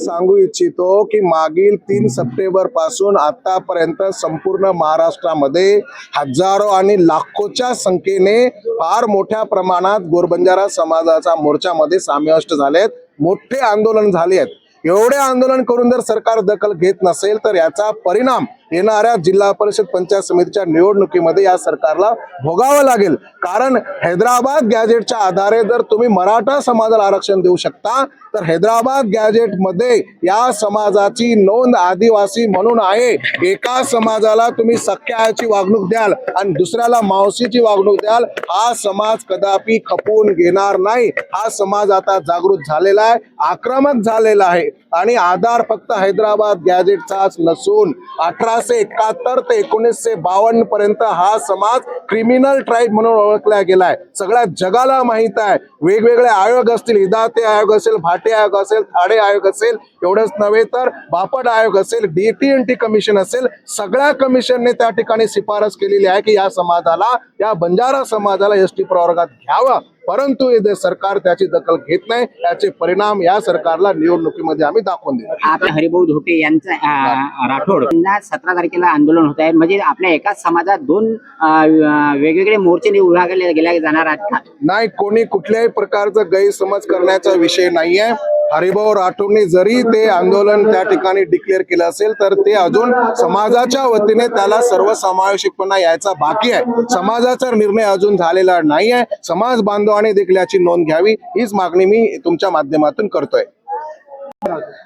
सांगू इच्छितो की मागील तीन सप्टेंबरपासून आतापर्यंत संपूर्ण महाराष्ट्रामध्ये हजारो आणि लाखोच्या संख्येने फार मोठ्या प्रमाणात गोरबंजारा समाजाचा मोर्चामध्ये समाविष्ट झालेत. मोठे आंदोलन झाले आहेत एवढे आंदोलन करून जर सरकार दखल घेत नसेल तर याचा परिणाम येणाऱ्या जिल्हा परिषद पंचायत समितीच्या निवडणुकीमध्ये या सरकारला भोगावं लागेल. कारण हैदराबाद गॅजेटच्या आधारे जर तुम्ही मराठा समाजाला आरक्षण देऊ शकता तर हैदराबाद गॅजेटमध्ये या समाजाची नोंद आदिवासी म्हणून आहे. एका समाजाला तुम्ही सख्याची वागणूक द्याल आणि दुसऱ्याला मावशीची वागणूक द्याल हा समाज कदापि खपवून घेणार नाही. हा समाज आता जागृत झालेला आहे आक्रमक झालेला आहे. आणि आधार फक्त हैदराबाद गॅजेटचाच नसून अठराशे एकाहत्तर ते एकोणीसशे बावन्न पर्यंत हा समाज क्रिमिनल ट्राईब म्हणून ओळखला गेलाय. सगळ्या जगाला माहीत आहे. वेगवेगळे आयोग असतील हिदाते आयोग असेल भाटे आयोग असेल थाडे आयोग असेल एवढंच नव्हे तर बापट आयोग असेल डीटीएनटी कमिशन असेल सगळ्या कमिशनने त्या ठिकाणी शिफारस केलेली आहे की या समाजाला या बंजारा समाजाला एस टी प्रवर्गात घ्यावं. परंतु हे सरकार त्याची दखल घेत नाही याचे परिणाम या सरकारला निवडणुकीमध्ये आम्ही दाखवून आपल्या हरिभाऊ धोटे यांचं राठोड. यांना सतरा तारखेला आंदोलन होत आहे. म्हणजे आपल्या एकाच समाजात दोन वेगवेगळे मोर्चे विभागले गेल्या जाणार आहेत नाही कोणी कुठल्याही प्रकारचा गैरसमज करण्याचा विषय नाहीये. हरिभाऊ राठोडने जरी ते आंदोलन त्या ठिकाणी डिक्लेअर केलं असेल तर ते अजून समाजाच्या वतीने त्याला सर्वसमावेशकपणा यायचा बाकी आहे. समाजाचा निर्णय अजून झालेला नाही आहे. समाज बांधवाने देखील याची नोंद घ्यावी हीच मागणी मी तुमच्या माध्यमातून करतोय.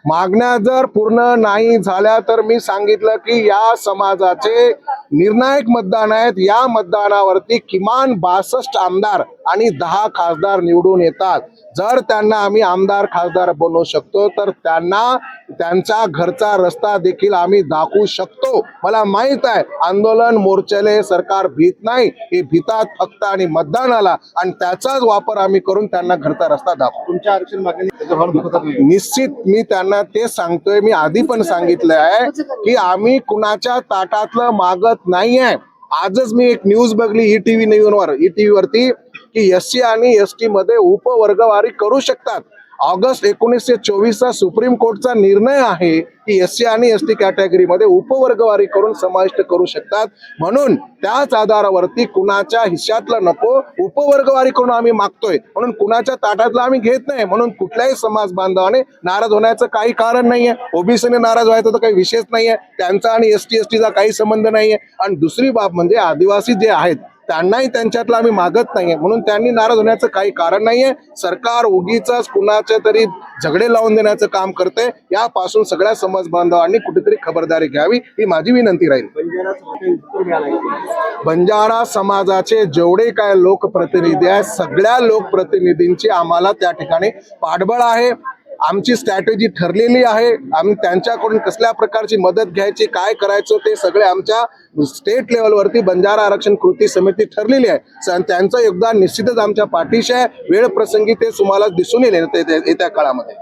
मागण्या जर पूर्ण नाही झाल्या तर मी सांगितलं की या समाजाचे निर्णायक मतदान आहेत. या मतदानावरती किमान बासष्ट आमदार आणि दहा खासदार निवडून येतात. जर त्यांना आम्ही आमदार खासदार बनवू शकतो तर त्यांना त्यांच्या घरचा रस्ता देखील आम्ही दाखवू शकतो. मला माहीत आहे आंदोलन मोर्चाले सरकार भीत नाही हे भीतात फक्त आणि मतदानाला आणि त्याचाच वापर आम्ही करून त्यांना घरचा रस्ता दाखवू. तुमच्या आरक्षण मागणी निश्चित मी त्यांना ते सांगतोय मी आधी पण सांगितलं आहे की आम्ही कुणाच्या ताटातलं मागत नाहीये. आजच मी एक न्यूज बघली ई टीव्ही न्यूजवर ई टीव्ही वरती की एस सी आणि एस टी मध्ये उपवर्गवारी करू शकतात. ऑगस्ट एकोणीसशे चोवीसचा सुप्रीम कोर्टचा निर्णय आहे की एस सी आणि एस टी कॅटेगरीमध्ये उपवर्गवारी करून समाविष्ट करू शकतात. म्हणून त्याच आधारावरती कुणाच्या हिश्यातलं नको उपवर्गवारी करून आम्ही मागतोय. म्हणून कुणाच्या ताटातलं आम्ही घेत नाही. म्हणून कुठल्याही समाज बांधवाने नाराज होण्याचं काही कारण नाहीये. ओबीसीने नाराज व्हायचं तर काही विशेष नाहीये. त्यांचा आणि एस टी एस टीचा काही संबंध नाहीये. आणि दुसरी बाब म्हणजे आदिवासी जे आहेत त्यांनाही त्यांच्यातलं आम्ही मागत नाहीये. म्हणून त्यांनी नाराज होण्याचं काही कारण नाहीये. सरकार उगीच कुणाच्या तरी झगडे लावून देण्याचं काम करते यापासून सगळ्या समाज बांधवांनी कुठेतरी खबरदारी घ्यावी ही माझी विनंती राहील. बंजारा समाजाचे जेवढे काय लोकप्रतिनिधी आहेत सगळ्या लोकप्रतिनिधींची आम्हाला त्या ठिकाणी पाठबळ आहे. आमची स्ट्रॅटेजी ठरलेली आहे. आम्ही त्यांच्याकडून कसल्या प्रकारची मदत घ्यायची काय करायचं ते सगळे आमच्या स्टेट लेवलवरती बंजारा आरक्षण कृती समिती ठरलेली आहे. त्यांचं योगदान निश्चितच आमच्या पाठीशी आहे. वेळ प्रसंगी ते तुम्हाला दिसून येईल येत्या काळामध्ये.